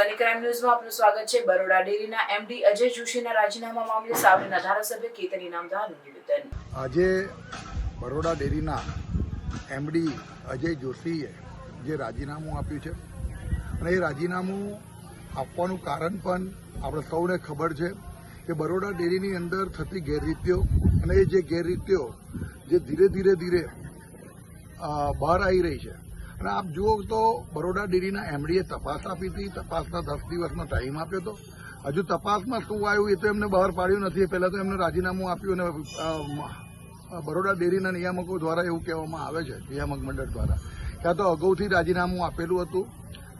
Sunny crime ન્યૂઝમાં આપનું સ્વાગત છે. બરોડા ડેરીના એમડી અજય જોશીના રાજીનામા મામલે સાવલીના ધારાસભ્ય કેતન ઇનામદારનું નિવેદન. આજે બરોડા ડેરીના એમડી અજય જોશીએ જે રાજીનામું આપ્યું છે અને એ રાજીનામું આપવાનું કારણ પણ આપણે સૌને ખબર છે કે બરોડા ડેરીની અંદર થતી ગેરરીતિઓ અને એ જે ગેરરીતિઓ જે ધીરે ધીરે ધીરે બહાર આવી રહી છે અને આપ જુઓ તો બરોડા ડેરીના એમડીએ તપાસ આપી હતી. તપાસના દસ દિવસનો ટાઈમ આપ્યો હતો. હજુ તપાસમાં શું આવ્યું એ તો એમને બહાર પાડ્યું નથી. પહેલાં તો એમને રાજીનામું આપ્યું અને બરોડા ડેરીના નિયામકો દ્વારા એવું કહેવામાં આવે છે, નિયામક મંડળ દ્વારા. કે આ તો અગાઉથી રાજીનામું આપેલું હતું.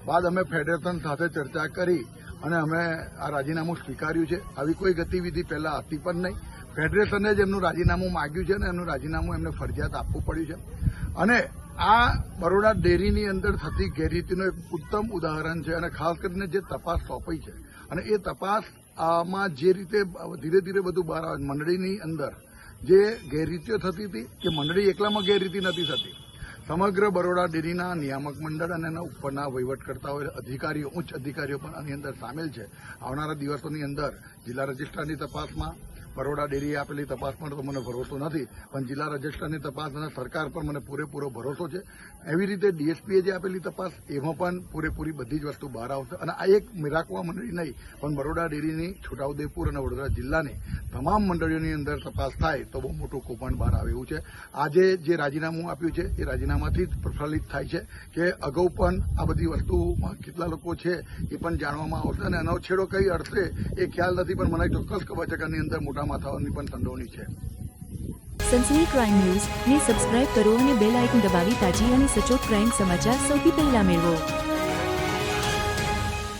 બાદ અમે ફેડરેશન સાથે ચર્ચા કરી અને અમે આ રાજીનામું સ્વીકાર્યું છે. આવી કોઈ ગતિવિધિ પહેલાં હતી પણ નહીં. ફેડરેશને જ એમનું રાજીનામું માગ્યું છે અને એમનું રાજીનામું એમને ફરજિયાત આપવું પડ્યું છે. અને આ બરોડા ડેરીની અંદર થતી ગેરરીતિનું એક ઉત્તમ ઉદાહરણ છે અને ખાસ કરીને જે તપાસ સોંપાઈ છે. અને એ તપાસમાં જે રીતે ધીરે ધીરે બધું બહાર આવે, મંડળીની અંદર જે ગેરરીતિઓ થતી હતી, કે મંડળી એકલામાં ગેરરીતિ નથી થતી. સમગ્ર બરોડા ડેરીના નિયામક મંડળ અને એના ઉપરના વહીવટકર્તાઓ, અધિકારીઓ, ઉચ્ચ અધિકારીઓ પણ આની અંદર સામેલ છે. આવનારા દિવસોની અંદર જિલ્લા રજિસ્ટ્રારની તપાસમાં બરોડા ડેરીએ આપેલી તપાસ પર તો મને ભરોસો નથી, પણ જિલ્લા રજિસ્ટ્રારની તપાસ અને સરકાર પર મને પૂરેપૂરો ભરોસો છે. એવી રીતે ડીએસપીએ જે આપેલી તપાસ, એમાં પણ પૂરેપૂરી બધી જ વસ્તુ બહાર આવશે. અને આ એક મિરાકવા મંડળી નહીં, પણ બરોડા ડેરીની, છોટાઉદેપુર અને વડોદરા જિલ્લાની તમામ મંડળીઓની અંદર તપાસ થાય તો બહુ મોટું કૌભાંડ બહાર આવે એવું છે. આજે જે રાજીનામું આપ્યું છે, એ રાજીનામાથી જ પ્રફલિત થાય છે કે અગાઉ પણ આ બધી વસ્તુમાં કેટલા લોકો છે, એ પણ જાણવામાં આવશે. અને અનવછેડો છેડો કઈ અડશે, એ ખ્યાલ નથી, પણ મને ચોક્કસ ખબર છે કે અંદર મોટા માથાઓની પણ સંડોવણી છે. સનસની ક્રાઇમ ન્યૂઝ ને સબસ્ક્રાઇબ કરો અને બેલ આઇકન દબાવી તાજી અને સચોટ ક્રાઇમ સમાચાર સૌથી પહેલા મેળવો.